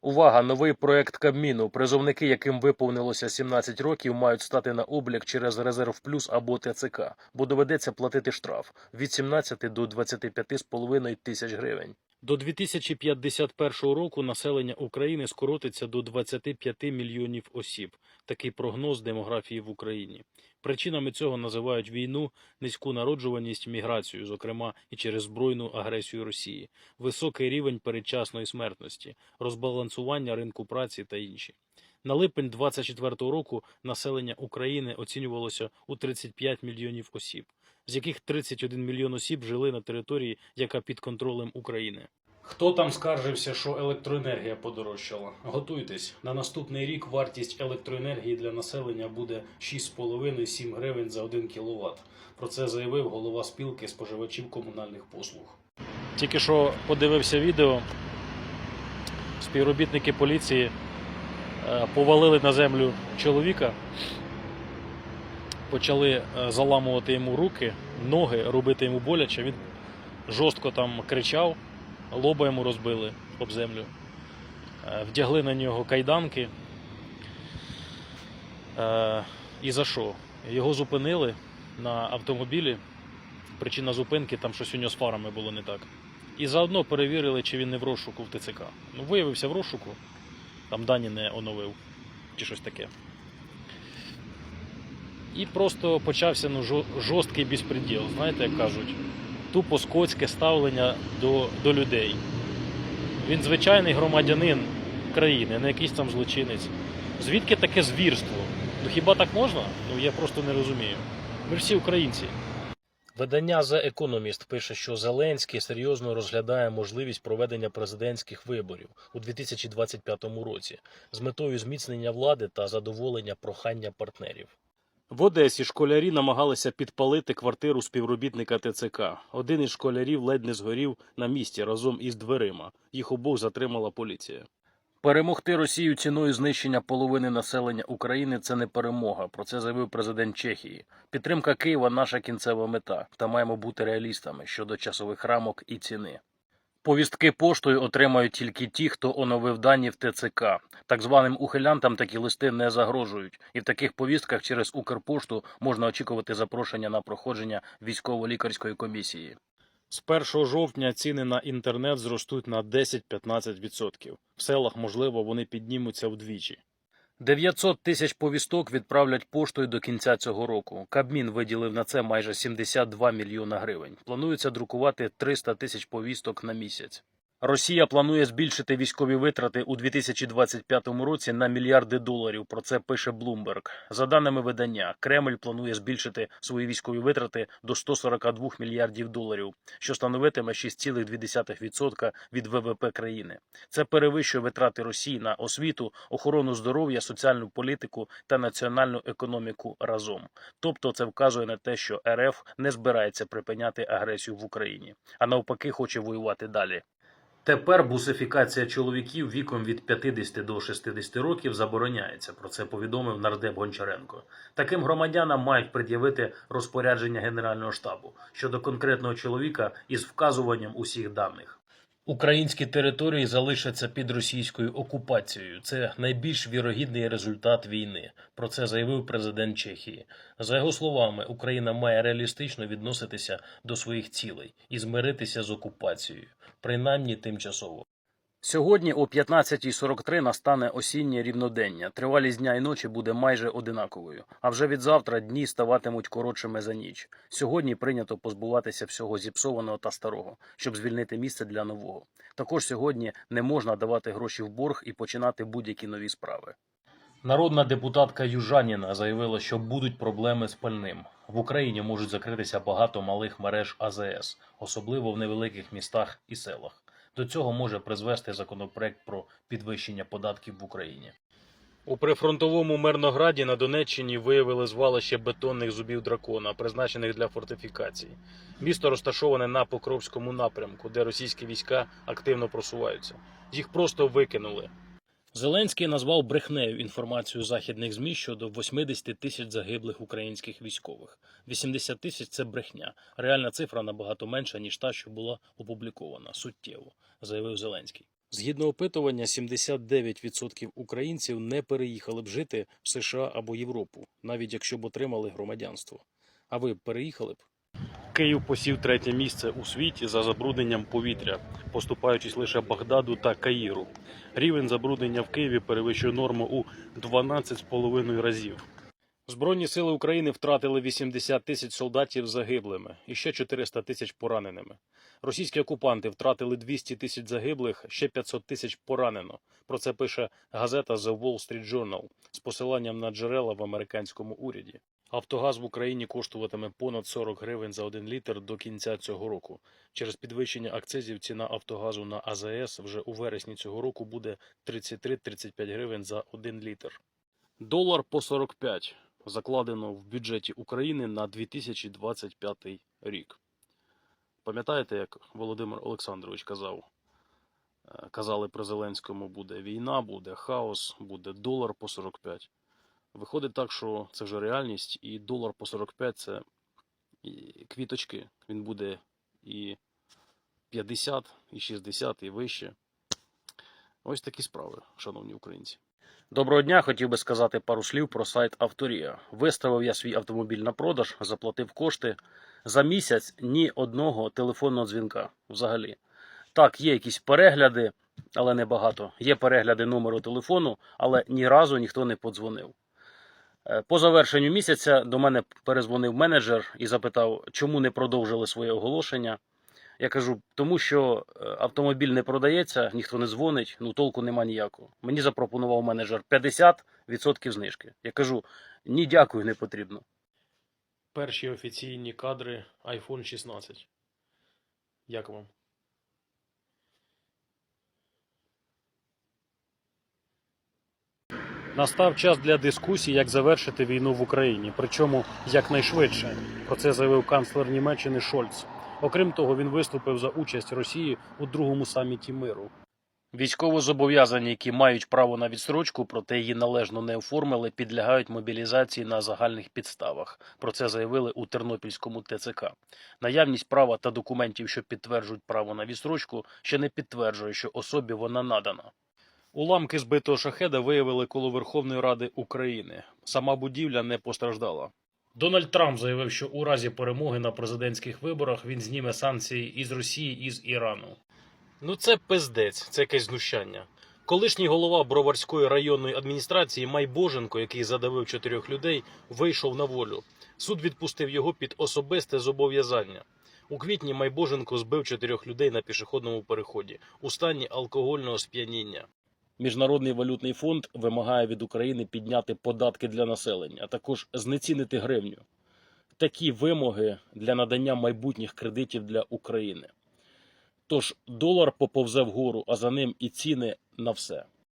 Увага! Новий проект Кабміну. Призовники, яким виповнилося 17 років, мають стати на облік через Резерв Плюс або ТЦК, бо доведеться платити штраф від 17 до 25,5 тисяч гривень. До 2051 року населення України скоротиться до 25 мільйонів осіб. Такий прогноз демографії в Україні. Причинами цього називають війну, низьку народжуваність, міграцію, зокрема і через збройну агресію Росії, високий рівень передчасної смертності, розбалансування ринку праці та інші. На липень 2024 року населення України оцінювалося у 35 мільйонів осіб, з яких 31 мільйон осіб жили на території, яка під контролем України. Хто там скаржився, що електроенергія подорожчала? Готуйтесь на наступний рік. Вартість електроенергії для населення буде 6,5-7 гривень за 1 кВт. Про це заявив голова спілки споживачів комунальних послуг. Тільки що подивився відео. Співробітники поліції е, повалили на землю чоловіка, почали е, заламувати йому руки, ноги, робити йому боляче. Він жорстко там кричав, лоба йому розбили об землю, Е, вдягли на нього кайданки. Е, І за що? Його зупинили на автомобілі. Причина зупинки там щось у нього з фарами було не так. І заодно перевірили, чи він не в розшуку в ТЦК. Ну, виявився в розшуку, там дані не оновив, чи щось таке. І просто почався ну, жорсткий безпреділ, знаєте, як кажуть, тупо скотське ставлення до, до людей. Він звичайний громадянин країни, не якийсь там злочинець. Звідки таке звірство? Ну хіба так можна? Ну я просто не розумію. Ми всі українці. Видання The Economist пише, що Зеленський серйозно розглядає можливість проведення президентських виборів у 2025 році з метою зміцнення влади та задоволення прохання партнерів. В Одесі школярі намагалися підпалити квартиру співробітника ТЦК. Один із школярів ледь не згорів на місці разом із дверима. Їх обох затримала поліція. Перемогти Росію ціною знищення половини населення України це не перемога. Про це заявив президент Чехії. Підтримка Києва наша кінцева мета, та маємо бути реалістами щодо часових рамок і ціни. Повістки поштою отримають тільки ті, хто оновив дані в ТЦК. Так званим ухилянтам такі листи не загрожують, і в таких повістках через Укрпошту можна очікувати запрошення на проходження військово-лікарської комісії. З 1 жовтня ціни на інтернет зростуть на 10-15%. В селах, можливо, вони піднімуться вдвічі. 900 тисяч повісток відправлять поштою до кінця цього року. Кабмін виділив на це майже 72 мільйона гривень. Планується друкувати 300 тисяч повісток на місяць. Росія планує збільшити військові витрати у 2025 році на мільярди доларів. Про це пише Bloomberg. За даними видання, Кремль планує збільшити свої військові витрати до 142 мільярдів доларів, що становитиме 6,2% від ВВП країни. Це перевищує витрати Росії на освіту, охорону здоров'я, соціальну політику та національну економіку разом. Тобто, це вказує на те, що РФ не збирається припиняти агресію в Україні, а навпаки, хоче воювати далі. Тепер бусифікація чоловіків віком від 50 до 60 років забороняється. Про це повідомив нардеп Гончаренко. Таким громадянам мають пред'явити розпорядження Генерального штабу щодо конкретного чоловіка із вказуванням усіх даних. Українські території залишаться під російською окупацією. Це найбільш вірогідний результат війни. Про це заявив президент Чехії. За його словами, Україна має реалістично відноситися до своїх цілей і змиритися з окупацією, принаймні тимчасово. Сьогодні о 15.43 настане осіннє рівнодення. Тривалість дня і ночі буде майже одинаковою. А вже від завтра дні ставатимуть коротшими за ніч. Сьогодні прийнято позбуватися всього зіпсованого та старого, щоб звільнити місце для нового. Також сьогодні не можна давати гроші в борг і починати будь-які нові справи. Народна депутатка Южаніна заявила, що будуть проблеми з пальним. В Україні можуть закритися багато малих мереж АЗС, особливо в невеликих містах і селах. До цього може призвести законопроект про підвищення податків в Україні. У прифронтовому Мирнограді на Донеччині виявили звалище бетонних зубів дракона, призначених для фортифікацій. Місто розташоване на Покровському напрямку, де російські війська активно просуваються. Їх просто викинули. Зеленський назвав брехнею інформацію західних ЗМІ щодо 80 тисяч загиблих українських військових. 80 тисяч це брехня. Реальна цифра набагато менша ніж та, що була опублікована суттєво, заявив Зеленський. Згідно опитування, 79% українців не переїхали б жити в США або Європу, навіть якщо б отримали громадянство. А ви переїхали б? Київ посів третє місце у світі за забрудненням повітря, поступаючись лише Багдаду та Каїру. Рівень забруднення в Києві перевищує норму у 12,5 разів. Збройні сили України втратили 80 тисяч солдатів загиблими і ще 400 тисяч пораненими. Російські окупанти втратили 200 тисяч загиблих, ще 500 тисяч поранено. Про це пише газета The Wall Street Journal з посиланням на джерела в американському уряді. Автогаз в Україні коштуватиме понад 40 гривень за один літр до кінця цього року. Через підвищення акцизів ціна автогазу на АЗС вже у вересні цього року буде 33-35 гривень за один літр. Долар по 45 закладено в бюджеті України на 2025 рік. Пам'ятаєте, як Володимир Олександрович казав? Е, Казали при Зеленському, буде війна, буде хаос, буде долар по 45. Виходить так, що це вже реальність, і долар по 45 це квіточки. Він буде і 50, і 60, і вище. Ось такі справи, шановні українці. Доброго дня, хотів би сказати пару слів про сайт Авторія. Виставив я свій автомобіль на продаж, заплатив кошти. За місяць ні одного телефонного дзвінка взагалі. Так, є якісь перегляди, але не багато. Є перегляди номеру телефону, але ні разу ніхто не подзвонив. Е, По завершенню місяця до мене перезвонив менеджер і запитав, чому не продовжили своє оголошення. Я кажу, тому що е, автомобіль не продається, ніхто не дзвонить, ну толку нема ніякого. Мені запропонував менеджер 50% знижки. Я кажу, ні, дякую, не потрібно. Перші офіційні кадри iPhone 16. Як вам? Настав час для дискусії, як завершити війну в Україні, причому якнайшвидше. Про це заявив канцлер Німеччини Шольц. Окрім того, він виступив за участь Росії у другому саміті миру. Військовозобов'язані, які мають право на відстрочку, проте її належно не оформили, підлягають мобілізації на загальних підставах. Про це заявили у Тернопільському ТЦК. Наявність права та документів, що підтверджують право на відстрочку, ще не підтверджує, що особі вона надана. Уламки збитого шахеда виявили коло Верховної Ради України. Сама будівля не постраждала. Дональд Трамп заявив, що у разі перемоги на президентських виборах він зніме санкції із Росії і з Ірану. Ну це пиздець, це якесь знущання. Колишній голова Броварської районної адміністрації Майбоженко, який задавив чотирьох людей, вийшов на волю. Суд відпустив його під особисте зобов'язання. У квітні Майбоженко збив чотирьох людей на пішохідному переході у стані алкогольного сп'яніння. Міжнародний валютний фонд вимагає від України підняти податки для населення, а також знецінити гривню. Такі вимоги для надання майбутніх кредитів для України. Тож долар поповзе вгору, а за ним і ціни на все.